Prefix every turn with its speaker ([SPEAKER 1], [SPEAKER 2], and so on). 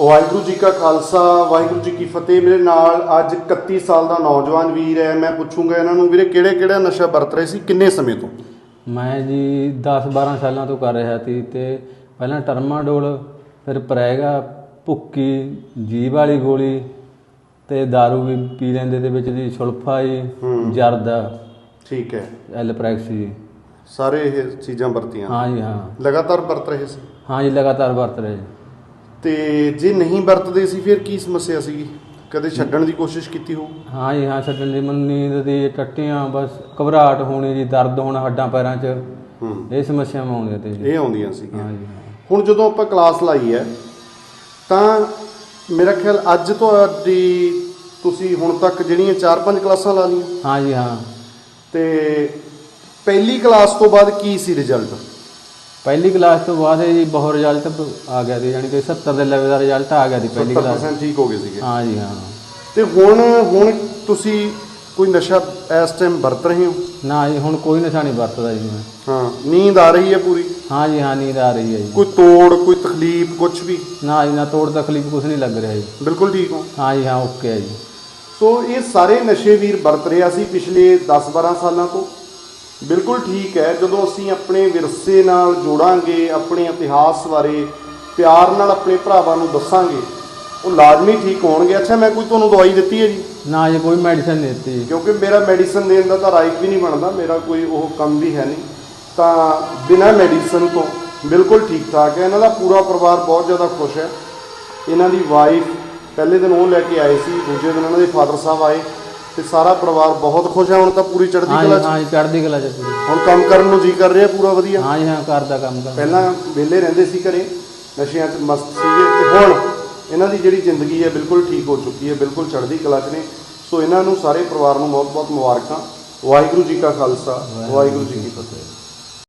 [SPEAKER 1] ਵਾਹਿਗੁਰੂ ਜੀ ਕਾ ਖਾਲਸਾ ਵਾਹਿਗੁਰੂ ਜੀ ਕੀ ਫਤਿਹ। ਮੇਰੇ ਨਾਲ ਅੱਜ 31 ਸਾਲ ਦਾ ਨੌਜਵਾਨ ਵੀਰ ਹੈ। ਮੈਂ ਪੁੱਛੂੰਗਾ ਇਹਨਾਂ ਨੂੰ ਵੀਰੇ ਕਿਹੜੇ ਕਿਹੜਾ ਨਸ਼ਾ ਵਰਤ ਰਹੇ ਸੀ ਕਿੰਨੇ ਸਮੇਂ ਤੋਂ?
[SPEAKER 2] ਮੈਂ ਜੀ 10-12 ਸਾਲਾਂ ਤੋਂ ਕਰ ਰਿਹਾ ਸੀ ਤੇ ਪਹਿਲਾਂ ਟਰਮਾਡੋਲ ਫਿਰ ਪ੍ਰੈਗਾ ਭੁੱਕੀ ਜੀਭ ਵਾਲੀ ਗੋਲੀ ਤੇ दारू ਵੀ ਪੀ ਲੈਂਦੇ ਦੇ ਵਿੱਚ ਦੀ ਸੁਲਫਾ ਜੀ ਜਰਦਾ।
[SPEAKER 1] ਠੀਕ ਹੈ।
[SPEAKER 2] ਐਲਪ੍ਰੈਕਸ ਜੀ।
[SPEAKER 1] ਸਾਰੇ ਇਹ ਚੀਜ਼ਾਂ ਵਰਤੀਆਂ?
[SPEAKER 2] ਹਾਂ ਜੀ ਹਾਂ।
[SPEAKER 1] ਲਗਾਤਾਰ ਵਰਤ ਰਹੇ ਸੀ?
[SPEAKER 2] ਹਾਂ ਜੀ ਲਗਾਤਾਰ ਵਰਤ ਰਹੇ। ਜੀ
[SPEAKER 1] ਤੇ ਜੇ ਨਹੀਂ ਵਰਤਦੇ ਸੀ ਫਿਰ ਕੀ ਸਮੱਸਿਆ ਸੀਗੀ? ਕਦੇ ਛੱਡਣ ਦੀ ਕੋਸ਼ਿਸ਼ ਕੀਤੀ ਹੋ
[SPEAKER 2] ਹਾਂ ਜੀ ਹਾਂ ਛੱਡਣ ਦੀ ਮੈਨੂੰ ਨੀਂਦ ਦੀ ਟੱਟੀਆਂ ਬਸ ਘਬਰਾਹਟ ਹੋਣੀ ਜੀ ਦਰਦ ਹੋਣਾ ਹੱਡਾਂ ਪੈਰਾਂ 'ਚ।
[SPEAKER 1] ਹੂੰ
[SPEAKER 2] ਇਹ ਸਮੱਸਿਆਵਾਂ ਆਉਂਦੀਆਂ ਤੇ ਜੀ।
[SPEAKER 1] ਇਹ ਆਉਂਦੀਆਂ ਸੀਗੀਆਂ।
[SPEAKER 2] ਹਾਂ ਜੀ
[SPEAKER 1] ਹੁਣ ਜਦੋਂ ਆਪਾਂ ਕਲਾਸ ਲਾਈ ਹੈ ਤਾਂ ਮੇਰਾ ਖਿਆਲ ਅੱਜ ਤੁਹਾਡੀ ਤੁਸੀਂ ਹੁਣ ਤੱਕ ਜਿਹੜੀਆਂ 4-5 ਕਲਾਸਾਂ ਲਾ ਲਈਆਂ।
[SPEAKER 2] ਹਾਂ ਜੀ ਹਾਂ।
[SPEAKER 1] ਤੇ ਪਹਿਲੀ ਕਲਾਸ ਤੋਂ ਬਾਅਦ ਕੀ ਸੀ ਰਿਜ਼ਲਟ
[SPEAKER 2] ਪਹਿਲੀ ਕਲਾਸ ਤੋਂ ਬਾਅਦ ਇਹ ਜੀ ਬਹੁਤ ਰਿਜ਼ਲਟ ਆ ਗਿਆ ਸੀ ਯਾਨੀ ਕਿ 70 ਦੇ ਲੈਵਲ ਦਾ ਰਿਜ਼ਲਟ ਆ ਗਿਆ ਸੀ ਪਹਿਲੀ ਕਲਾਸ
[SPEAKER 1] 70% ਠੀਕ ਹੋ ਗਏ ਸੀਗੇ।
[SPEAKER 2] ਹਾਂ ਜੀ ਹਾਂ।
[SPEAKER 1] ਤੇ ਹੁਣ ਹੁਣ ਤੁਸੀਂ ਕੋਈ ਨਸ਼ਾ ਇਸ ਟਾਈਮ ਵਰਤ ਰਹੇ ਹੋ?
[SPEAKER 2] ਨਾ ਜੀ ਹੁਣ ਕੋਈ ਨਸ਼ਾ ਨਹੀਂ ਵਰਤਦਾ ਜੀ ਮੈਂ।
[SPEAKER 1] ਹਾਂ ਨੀਂਦ ਆ ਰਹੀ ਹੈ ਪੂਰੀ?
[SPEAKER 2] ਹਾਂ ਜੀ ਹਾਂ ਨੀਂਦ ਆ ਰਹੀ ਹੈ ਜੀ।
[SPEAKER 1] ਕੋਈ ਤੋੜ ਕੋਈ ਤਕਲੀਫ ਕੁਝ ਵੀ?
[SPEAKER 2] ਨਾ ਜੀ ਨਾ ਤੋੜ ਤਕਲੀਫ ਕੁਝ ਨਹੀਂ ਲੱਗ ਰਿਹਾ ਜੀ।
[SPEAKER 1] ਬਿਲਕੁਲ ਠੀਕ ਹੋ?
[SPEAKER 2] ਹਾਂ ਜੀ ਹਾਂ ਓਕੇ ਹੈ ਜੀ।
[SPEAKER 1] ਸੋ ਇਹ ਸਾਰੇ ਨਸ਼ੇ ਵੀਰ ਵਰਤ ਰਿਹਾ ਸੀ ਪਿਛਲੇ 10-12 ਸਾਲਾਂ ਤੋਂ? ਬਿਲਕੁਲ ਠੀਕ ਹੈ ਜਦੋਂ ਅਸੀਂ ਆਪਣੇ ਵਿਰਸੇ ਨਾਲ ਜੋੜਾਂਗੇ ਆਪਣੇ ਇਤਿਹਾਸ ਬਾਰੇ ਪਿਆਰ ਨਾਲ ਆਪਣੇ ਭਰਾਵਾਂ ਨੂੰ ਦੱਸਾਂਗੇ ਉਹ ਲਾਜ਼ਮੀ ਠੀਕ ਹੋਣਗੇ। ਅੱਛਾ ਮੈਂ ਕੋਈ ਤੁਹਾਨੂੰ ਦਵਾਈ ਦਿੱਤੀ ਹੈ ਜੀ?
[SPEAKER 2] ਨਾ ਜੀ ਕੋਈ ਮੈਡੀਸਨ ਨਹੀਂ ਦਿੱਤੀ।
[SPEAKER 1] ਕਿਉਂਕਿ ਮੇਰਾ ਮੈਡੀਸਨ ਦੇਣ ਦਾ ਤਾਂ ਰਾਈਟ ਵੀ ਨਹੀਂ ਬਣਦਾ ਮੇਰਾ ਕੋਈ ਉਹ ਕੰਮ ਵੀ ਹੈ ਨਹੀਂ। ਤਾਂ ਬਿਨਾਂ ਮੈਡੀਸਨ ਤੋਂ ਬਿਲਕੁਲ ਠੀਕ ਠਾਕ ਹੈ। ਇਹਨਾਂ ਦਾ ਪੂਰਾ ਪਰਿਵਾਰ ਬਹੁਤ ਜ਼ਿਆਦਾ ਖੁਸ਼ ਹੈ। ਇਹਨਾਂ ਦੀ ਵਾਈਫ ਪਹਿਲੇ ਦਿਨ ਉਹ ਲੈ ਕੇ ਆਏ ਸੀ ਦੂਜੇ ਦਿਨ ਇਹਨਾਂ ਦੇ ਫਾਦਰ ਸਾਹਿਬ ਆਏ। ਤੇ ਸਾਰਾ ਪਰਿਵਾਰ ਬਹੁਤ ਖੁਸ਼ ਹੈ ਹੁਣ ਤਾਂ ਪੂਰੀ ਚੜ੍ਹਦੀ ਕਲਾ
[SPEAKER 2] ਜੀ
[SPEAKER 1] 'ਚ।
[SPEAKER 2] ਹਾਂ ਜੀ ਚੜ੍ਹਦੀ ਕਲਾ ਚ ਪੂਰੀ।
[SPEAKER 1] ਹੁਣ ਕੰਮ ਕਰਨ ਨੂੰ ਜੀ ਕਰ ਰਿਹਾ ਪੂਰਾ ਵਧੀਆ।
[SPEAKER 2] ਹਾਂ ਹਾਂ ਘਰ ਦਾ ਕੰਮ ਕਰ
[SPEAKER 1] ਪਹਿਲਾਂ ਵਿਹਲੇ ਰਹਿੰਦੇ ਸੀ ਘਰੇ ਨਸ਼ਿਆਂ 'ਚ ਮਸਤ ਸੀਗੇ ਤੇ ਹੁਣ ਇਹਨਾਂ ਦੀ ਜਿਹੜੀ ਜ਼ਿੰਦਗੀ ਹੈ ਬਿਲਕੁਲ ਠੀਕ ਹੋ ਚੁੱਕੀ ਹੈ ਬਿਲਕੁਲ ਚੜ੍ਹਦੀ ਕਲਾ 'ਚ ਨੇ। ਸੋ ਇਹਨਾਂ ਨੂੰ ਸਾਰੇ ਪਰਿਵਾਰ ਨੂੰ ਬਹੁਤ ਬਹੁਤ ਮੁਬਾਰਕਾਂ। ਵਾਹਿਗੁਰੂ ਜੀ ਕਾ ਖਾਲਸਾ ਵਾਹਿਗੁਰੂ ਜੀ ਕੀ ਫਤਿਹ।